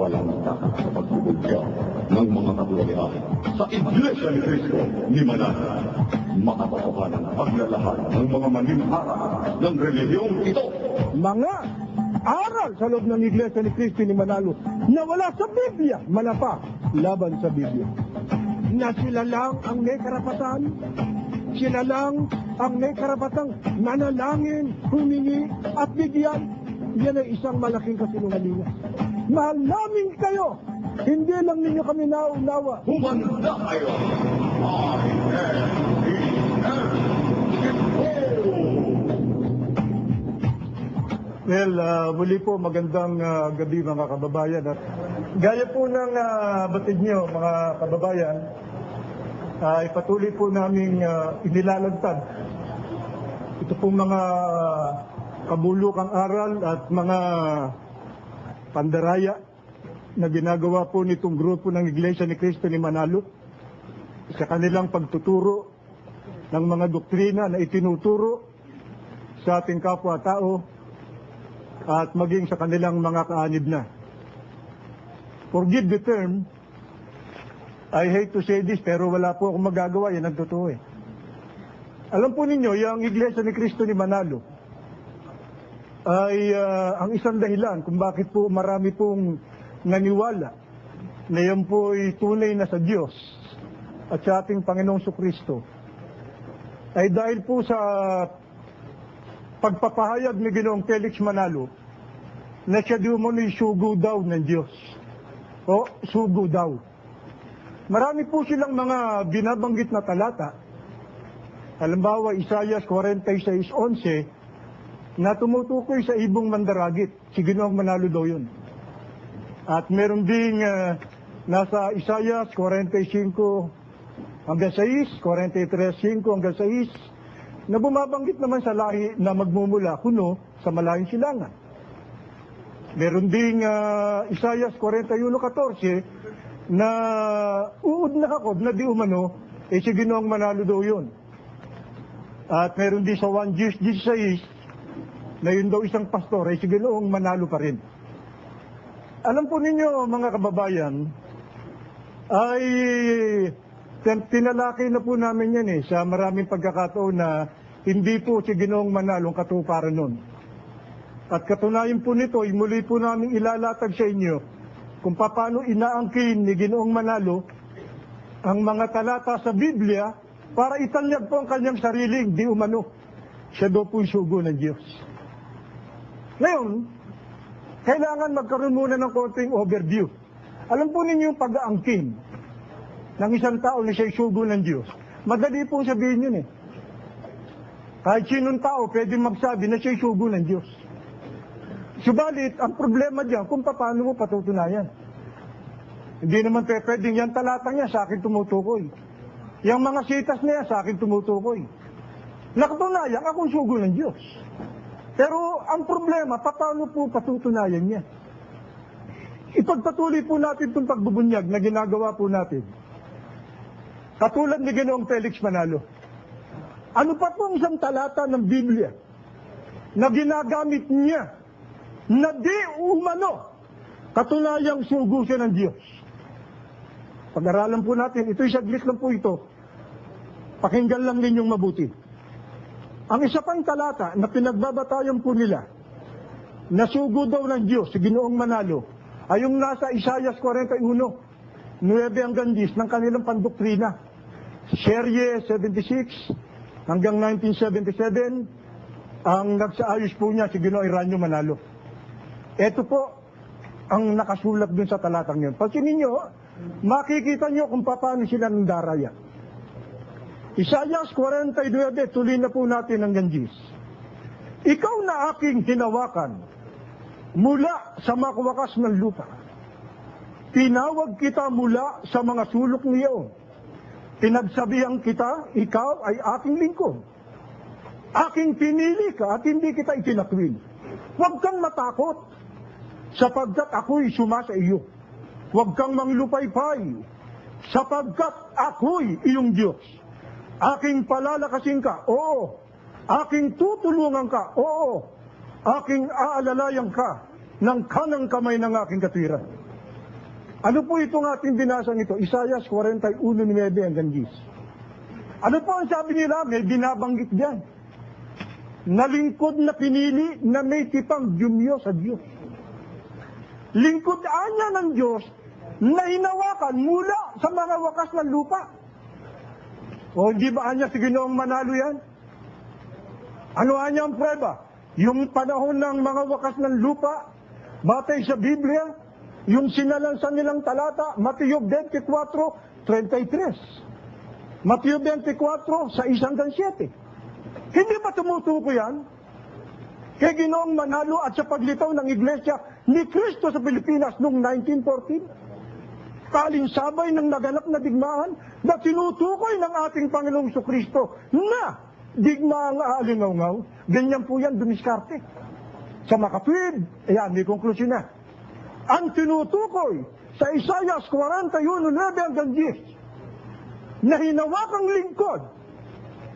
walang takot sa pagbubudya ng mga katulalihan sa Iglesia ni Cristo ni Manana. Makapasukan ang paglalahad ng mga manimhara ng relihiyong ito. mga aral sa loob ng Iglesia ni Cristo ni Manalo na wala sa Biblia, malapa laban sa Biblia. Na sila lang ang may karapatan, sila lang ang may karapatang manalangin, humingi at bigyan. Yan ay isang malaking kasinungalingan. Mahal namin kayo, hindi lang ninyo kami naunawa. Humanda kayo! Well, ah, muli po magandang ah, gabi mga kababayan. At gaya po ng uh, batid nyo mga kababayan, ay patuloy po namin uh, inilalagtad. Ito pong mga kabulukang aral at mga pandaraya na ginagawa po nitong grupo ng Iglesia ni Cristo ni Manalo sa kanilang pagtuturo ng mga doktrina na itinuturo sa ating kapwa-tao at maging sa kanilang mga kaanib na. Forgive the term, I hate to say this, pero wala po akong magagawa, yan ang totoo eh. Alam po ninyo, yung Iglesia ni Cristo ni Manalo ay ah, ang isang dahilan kung bakit po marami pong naniwala na yan po ay tunay na sa Diyos at sa ating Panginoong Kristo ay dahil po sa pagpapahayag ni Ginoong Felix Manalo na siya di umano'y sugo daw ng Diyos. O, sugo daw. Marami po silang mga binabanggit na talata. Halimbawa, Isaiah 46.11 na tumutukoy sa ibong mandaragit. Si Ginoong Manalo daw yun. At meron ding ah, nasa Isaiah 45 hanggang 6, 43.5 hanggang 6, na bumabanggit naman sa lahi na magmumula kuno sa malayong silangan. Meron ding uh, Isaiah 41.14 na uod na kakob na di umano, eh si Ginoong Manalo daw yun. At meron din sa 1 Jews 16 na yun daw isang pastor, eh si Ginoong Manalo pa rin. Alam po ninyo mga kababayan, ay tin- tinalakay na po namin yan eh sa maraming pagkakataon na hindi po si Ginoong Manalong katuparan nun. At katunayan po nito, ay muli po namin ilalatag sa inyo kung paano inaangkin ni Ginoong Manalo ang mga talata sa Biblia para italyag po ang kanyang sariling di umano. Siya daw po yung sugo ng Diyos. Ngayon, kailangan magkaroon muna ng konting overview. Alam po ninyo yung pag-aangkin ng isang tao na siya'y sugo ng Diyos. Madali po sabihin yun eh. Kahit sinong tao pwede magsabi na siya'y sugo ng Diyos. Subalit, ang problema diyan kung paano mo patutunayan. Hindi naman pwedeng yan talatang yan sa akin tumutukoy. Yung mga sitas na yan sa akin tumutukoy. Nakatunayan, akong sugo ng Diyos. Pero ang problema, paano po patutunayan niya? Ipagpatuloy po natin itong pagbubunyag na ginagawa po natin. Katulad ni Ginoong Felix Manalo. Ano pa po ang isang talata ng Biblia na ginagamit niya na di umano katunayang sugo siya ng Diyos? Pag-aralan po natin, ito'y saglit lang po ito. Pakinggan lang ninyong mabuti. Ang isa pang talata na pinagbabatayan po nila na sugo daw ng Diyos, si Ginoong Manalo, ay yung nasa Isaiah 41, 9 hanggang 10 ng kanilang pandoktrina. Serye 76 hanggang 1977, ang nagsaayos po niya si Ginoong Iranyo Manalo. Ito po ang nakasulat dun sa talatang yun. Pag ninyo, makikita nyo kung paano sila nandaraya. Isaiah 49, tuloy na po natin ang ganjis. Ikaw na aking hinawakan mula sa makwakas ng lupa. Tinawag kita mula sa mga sulok niyo. Pinagsabihan kita, ikaw ay aking lingkod. Aking pinili ka at hindi kita itinakwil. Huwag kang matakot, sapagkat ako'y suma sa iyo. Huwag kang manglupaypay, sapagkat ako'y iyong Diyos. Aking palalakasin ka, oo. Aking tutulungan ka, oo. Aking aalalayan ka ng kanang kamay ng aking katwiran. Ano po itong ating binasa nito? Isaiah 41.9 hanggang 10. Ano po ang sabi nila? May binabanggit diyan. Nalingkod na pinili na may tipang Diyumyo sa Diyos. Lingkod anya ng Diyos na hinawakan mula sa mga wakas ng lupa. O hindi ba anya si Ginoong Manalo yan? Ano anya ang prueba? Yung panahon ng mga wakas ng lupa, batay sa Biblia, yung sinalansan nilang talata, Mateo 24, 33. Mateo 24, sa isang hanggang 7. Hindi ba tumutuko yan? Kay Ginoong Manalo at sa paglitaw ng Iglesia ni Kristo sa Pilipinas noong 1914. Kaling sabay ng naganap na digmaan na tinutukoy ng ating Panginoong Kristo na digmaang aalingaw ganyan po yan dumiskarte. Sa makatwid, ayan, may konklusyon na. Ang tinutukoy sa Isaiah 41, 9 hanggang 10, na hinawakang lingkod,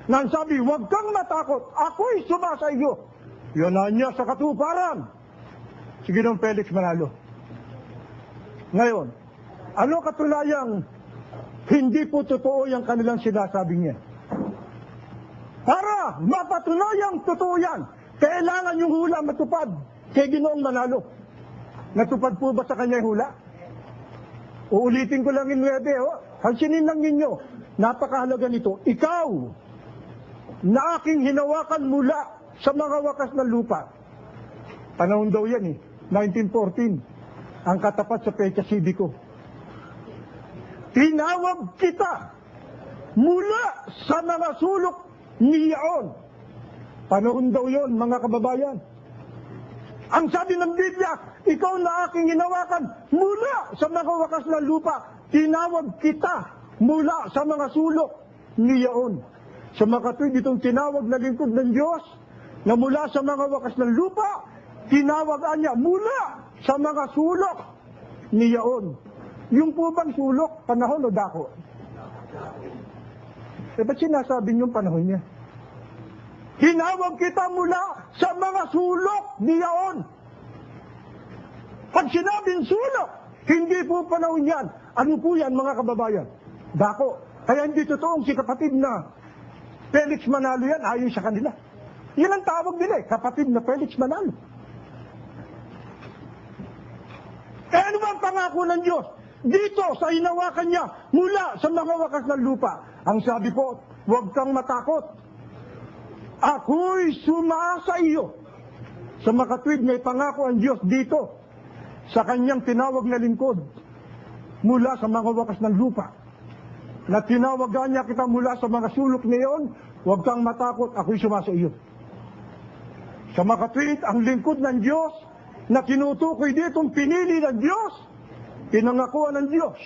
nang sabi, huwag kang matakot, ako'y sumasa iyo. Yun niya sa katuparan. Sige nung Felix Manalo. Ngayon, ano katulayang hindi po totoo yung kanilang sinasabi niya? Para mapatunayang totoo yan, kailangan yung hula matupad kay Ginoong Manalo. Natupad po ba sa kanya yung hula? Uulitin ko lang yung nuebe, oh. Hansinin lang ninyo, napakahalaga nito. Ikaw, na aking hinawakan mula sa mga wakas ng lupa. Panahon daw yan eh, 1914, ang katapat sa Pecha Civico. Tinawag kita mula sa mga sulok niyaon. Panahon daw yon mga kababayan. Ang sabi ng Biblia, ikaw na aking hinawakan mula sa mga wakas ng lupa. Tinawag kita mula sa mga sulok niyaon. Sa makatwid itong tinawag na lingkod ng Diyos na mula sa mga wakas ng lupa, tinawagan niya mula sa mga sulok niyaon. Yung po bang sulok, panahon o dako? Eh, ba't sinasabi niyong panahon niya? Tinawag kita mula sa mga sulok niyaon. Pag sinabing sulok, hindi po panahon yan. Ano po yan mga kababayan? Dako. Kaya hindi totoong si kapatid na Felix Manalo yan, ayon sa kanila. Yan ang tawag nila eh, kapatid na Felix Manalo. Eh ano ba ang pangako ng Diyos? Dito sa hinawakan niya mula sa mga wakas ng lupa. Ang sabi po, huwag kang matakot. Ako'y sumasa iyo. Sa makatwid may pangako ang Diyos dito sa kanyang tinawag na lingkod mula sa mga wakas ng lupa. Na tinawagan niya kita mula sa mga sulok niyon, huwag kang matakot, ako'y sumasa iyo. Sa makatwid, ang lingkod ng Diyos na tinutukoy ditong pinili ng Diyos, pinangakuan ng Diyos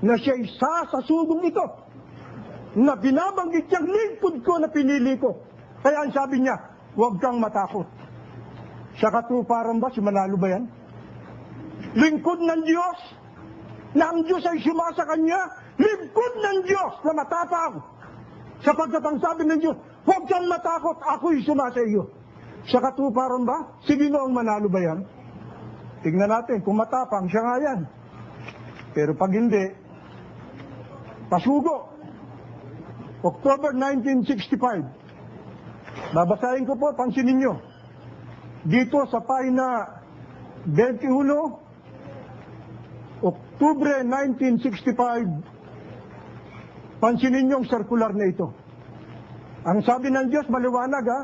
na siya isa sa ito na binabanggit niyang lingkod ko na pinili ko. Kaya ang sabi niya, huwag kang matakot. Sa katuparan ba, si Manalo ba yan? Lingkod ng Diyos, na ang Diyos ay sumasa kanya, lingkod ng Diyos na matapang. Sapagkat ang sabi ng Diyos, huwag kang matakot, ako'y sumasa iyo. Sa katuparan ba, si Ginoong Manalo ba yan? Tingnan natin, kung matapang, siya nga yan. Pero pag hindi, pasugo. October 1965. Babasahin ko po, pansinin nyo. Dito sa pahina 21, Oktubre 1965, pansinin nyo circular na ito. Ang sabi ng Diyos, maliwanag ha,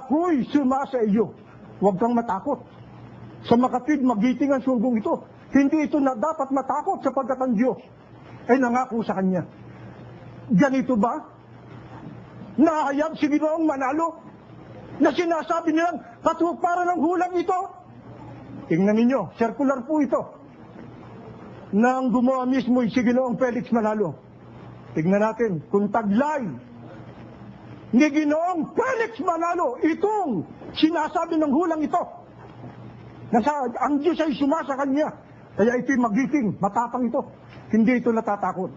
ako'y sumasa iyo. Huwag kang matakot. Sa makatid, magiting ang sunggong ito. Hindi ito na dapat matakot sapagkat ang Diyos ay nangako sa Kanya. Ganito ba? Nahayag si Ginoong Manalo na sinasabi nilang katuparan ng hulang ito. Tingnan ninyo, circular po ito. Na ang gumawa mismo si Ginoong Felix Manalo. Tingnan natin kung taglay ni Ginoong Felix Manalo itong sinasabi ng hulang ito. Na sa, ang Diyos ay sumasa kanya. Kaya ito'y magiting, matapang ito. Hindi ito natatakot.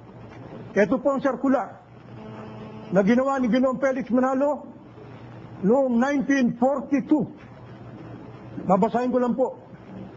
Ito po ang circular na ginawa ni Ginoong Felix Manalo noong 1942. Babasahin ko lang po.